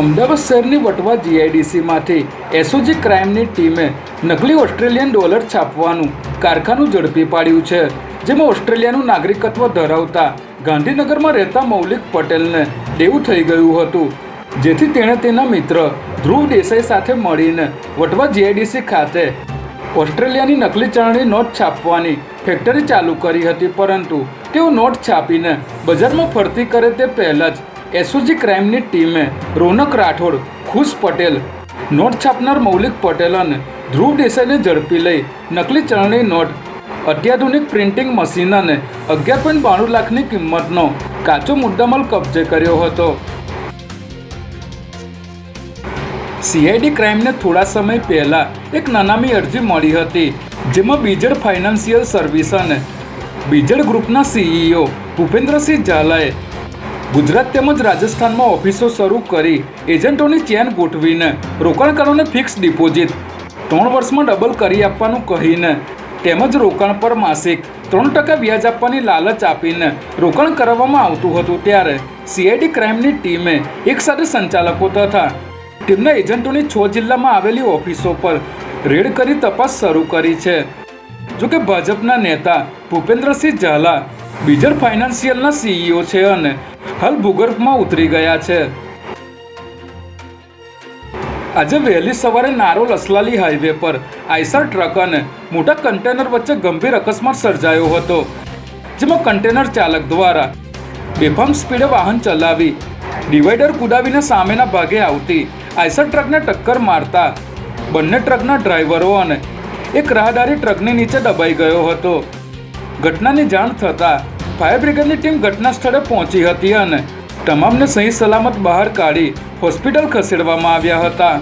અમદાવાદ શહેરની વટવા જીઆઈડીસીમાંથી એસઓજી ક્રાઇમની ટીમે નકલી ઓસ્ટ્રેલિયન ડોલર છાપવાનું કારખાનું ઝડપી પાડ્યું છે, જેમાં ઓસ્ટ્રેલિયાનું નાગરિકત્વ ધરાવતા ગાંધીનગરમાં રહેતા મૌલિક પટેલને દેવું થઈ ગયું હતું, જેથી તેણે તેના મિત્ર ધ્રુવ દેસાઈ સાથે મળીને વટવા જીઆઈડીસી ખાતે ઓસ્ટ્રેલિયાની નકલી ચલણી નોટ છાપવાની ફેક્ટરી ચાલુ કરી હતી, પરંતુ તેઓ નોટ છાપીને બજારમાં ફરતી કરે તે પહેલાં જ એસઓજી ક્રાઇમની ટીમે રોનક રાઠોડ, ખુશ પટેલ, નોટ છાપનાર મૌલિક પટેલ અને ધ્રુવ દેસાઈને ઝડપી લઈ નકલી ચલણી નોટ, અત્યાધુનિક પ્રિન્ટિંગ મશીન અને અગિયાર પોઈન્ટ બાણું લાખની કિંમતનો કાચો મુદ્દામાલ કબજે કર્યો હતો. સીઆઈડી ક્રાઇમને થોડા સમય પહેલા એક નાનામી અરજી મળી હતી, જેમાં બીજડ ફાઇનાન્શિયલ સર્વિસ અને બીજડ ગ્રુપના સીઈઓ ભૂપેન્દ્રસિંહ ઝાલાએ ગુજરાત તેમજ રાજસ્થાનમાં ઓફિસો શરૂ કરી એજન્ટોની ચેન ગોઠવીને રોકાણકારોને ફિક્સ ડિપોઝિટ ત્રણ વર્ષમાં ડબલ કરી આપવાનું કહીને તેમજ રોકાણ પર માસિક ત્રણ ટકા વ્યાજ આપવાની લાલચ આપીને રોકાણ કરવામાં આવતું હતું ત્યારે સીઆઈડી ક્રાઇમની ટીમે એકસાથે સંચાલકો તથા તેમના એજન્ટોની છ જિલ્લામાં આવેલી ઓફિસો પર રેડ કરી તપાસ શરૂ કરી છે. જોકે ભાજપના નેતા ભૂપેન્દ્રસિંહ ઝાલા બીજર ફાઇનાન્શિયલના સીઈઓ છે અને હાલ ભૂગર્ભમાં ઉતરી ગયા છે. આજે વહેલી સવારે નારોલ અસલાલી હાઈવે પર આઈસર ટ્રક અને મોટા કન્ટેનર વચ્ચે ગંભીર અકસ્માત સર્જાયો હતો, જેમાં કન્ટેનર ચાલક દ્વારા બેફામ સ્પીડે વાહન ચલાવી ડિવાઈડર કુદાવીને સામેના ભાગે આવતી આઈસર ટ્રકને ટક્કર મારતા બંને ટ્રકના ડ્રાઈવરો અને એક રાહદારી ટ્રકની નીચે દબાઈ ગયો હતો. ઘટનાની જાણ થતાં ફાયર બ્રિગેડની ટીમ ઘટના સ્થળે પહોંચી હતી અને તમામને સહી સલામત બહાર કાઢી હોસ્પિટલ ખસેડવામાં આવ્યા હતા.